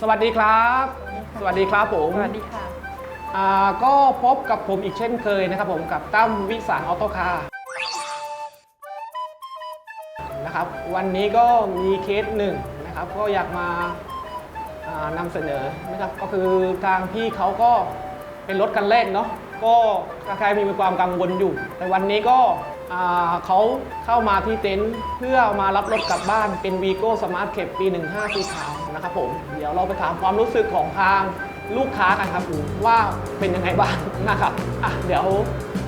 สวัสดีครับ สวัสดีครับผมสวัสดีค่ะ อ่าก็พบกับผมอีกเช่นเคยนะครับผมกับตั้มวิสารออโต้คาร์นะครับวันนี้ก็มีเคสหนึ่งนะครับก็อยากมาอ่านำเสนอนะครับก็คือทางพี่เขาก็เป็นรถคันแรกเนาะก็ใครๆมีความกังวลอยู่ แต่วันนี้ก็อ่า เขาเข้ามาที่เต็นท์เพื่อมารับรถกลับบ้านเป็น v ีโก้สมาร์ทเคปปี 15 สีขาวนะครับผม เดี๋ยวเราไปถามความรู้สึกของทางลูกค้ากันครับผมว่าเป็นยังไงบ้างนะครับอะเดี๋ยว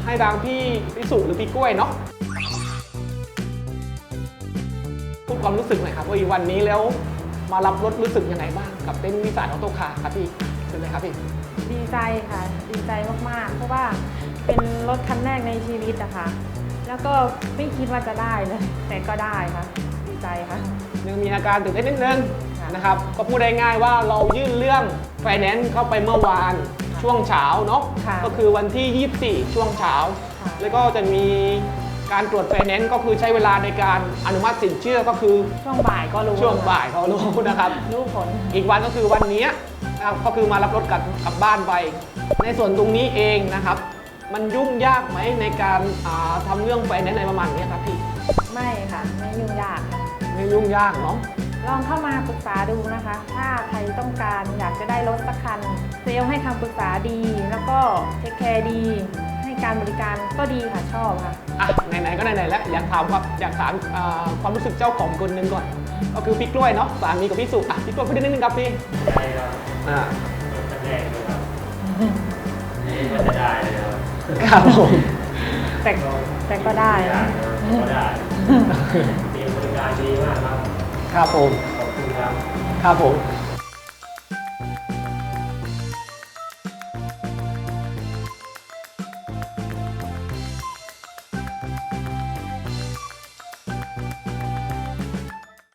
ให้ทางพี่พิสุหรือพี่กล้วยเนาะพูดความรู้สึกหน่อยครับว่าอีวันนี้แล้วมารับรถรู้สึกยังไงบ้างกับเต้นท์วิสานออโต้คาร์ครับพี่เชิญเลยครับพี่ดีใจค่ะ ดีใจมากๆ เพราะว่าเป็นรถคันแรกในชีวิตอะค่ะ แล้วก็ไม่คิดว่าจะได้เลย แต่ก็ได้ค่ะดีใจค่ะ ยังมีอาการตื่นเต้นนิดนึงค่ะนะครับ ก็พูดได้ง่ายว่าเรายื่นเรื่องไฟแนนซ์เข้าไปเมื่อวานค่ะช่วงเช้าเนาะค่ะก็คือวันที่ 24 ช่วงเช้า ค่ะ แล้วก็จะมีการตรวจไฟแนนซ์ก็คือใช้เวลาในการอนุมัติสินเชื่อก็คือช่วงบ่ายก็รู้ช่วงบ่ายเขารู้นะครับ รู้ผล อีกวันก็คือวันนี้นะครับก็คือมารับรถกลับกลับบ้านไป ในส่วนตรงนี้เองนะครับ มันยุ่งยากไหมในการอ่าทำเรื่องไฟแนนซ์อะไรประมาณนี้ครับพี่ ไม่ค่ะ ไม่ยุ่งยากค่ะไม่ยุ่งยากเนาะ ลองเข้ามาปรึกษาดูนะคะ ถ้าใครต้องการอยากจะได้รถสักคัน เซลล์ให้คำปรึกษาดี แล้วก็เทคแคร์ดี ให้การบริการก็ดีค่ะ ชอบค่ะ อะไหนๆก็ไหนๆแล้วอยากถามครับอยากถามอ่าความรู้สึกเจ้าของคนหนึ่งก่อน ก็คือพี่กล้วยเนาะสามีกับพี่สุอะพี่กล้วยพูดนิดนึงครับพี่ได้ครับอ่า รถคันแรกเลยครับ ครับครับผมแต่แต่ก็ได้ได้นะครับก็ได้เตรียมบริการดีมากครับ ครับผม ขอบคุณครับ ครับผม